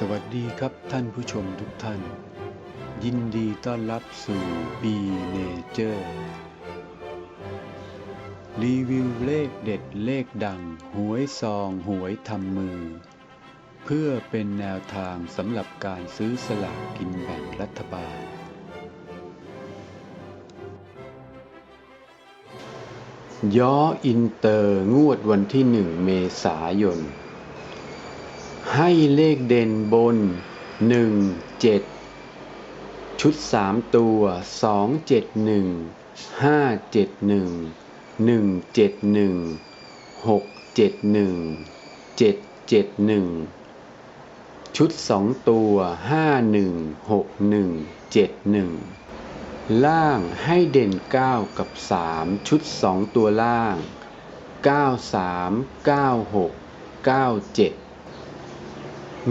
สวัสดีครับท่านผู้ชมทุกท่าน ยินดีต้อนรับสู่ B Nature รีวิวเลขเด็ดเลขดัง หวยซองหวยทำมือ เพื่อเป็นแนวทางสำหรับการซื้อสลากกินแบ่งรัฐบาล ย้ออินเตอร์งวดวันที่หนึ่งเมษายน ให้เลขเด่นบนหนึ่งเจ็ดชุดสามตัวสองเจ็ดหนึ่งห้าเจ็ดหนึ่งหนึ่งเจ็ดหนึ่งหกเจ็ดหนึ่งเจ็ดเจ็ดหนึ่งชุดสองตัวห้าหนึ่งหกหนึ่งเจ็ดหนึ่งล่างให้เด่นเก้ากับสามชุดสองตัวล่างเก้าสาม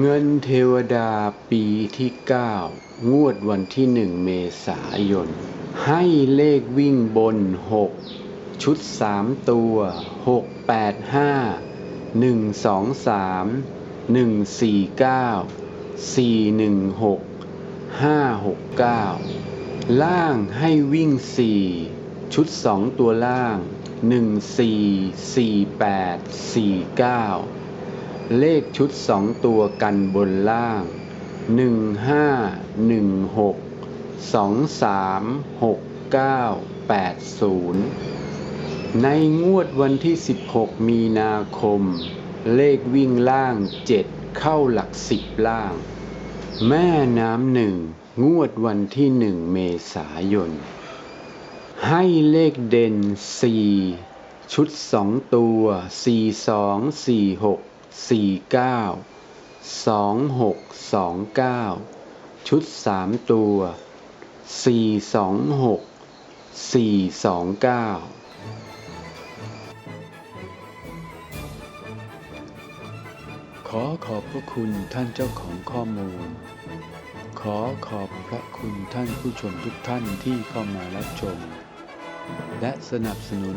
เงินเทวดาปีที่ 9 งวดวันที่ 1 เมษายน ให้เลขวิ่งบน 6 ชุด 3 ตัว 6 8 5 1 2 3 1 4 9 4 1 6 5 6 9 ล่างให้วิ่ง 4 ชุด 2 ตัวล่าง 1 4 4 8 4 9 เลขชุดสองตัวกันบนล่างหนึ่งห้าหนึ่งหกสองสามหกเก้าแปดศูนย์ในงวดวันที่ 16 มีนาคม เลขวิ่งล่างเจ็ดเข้าหลักสิบล่าง แม่น้ำหนึ่งงวดวันที่หนึ่งเมษายน ให้เลขเด่นสี่ชุดสองตัวสี่สองสี่หก สี่เก้าสองหกสองเก้าชุดสามตัวสี่สองหกสี่สองเก้าขอขอบพระคุณท่านเจ้าของข้อมูล ขอขอบพระคุณท่านผู้ชมทุกท่านที่เข้ามารับชม และสนับสนุน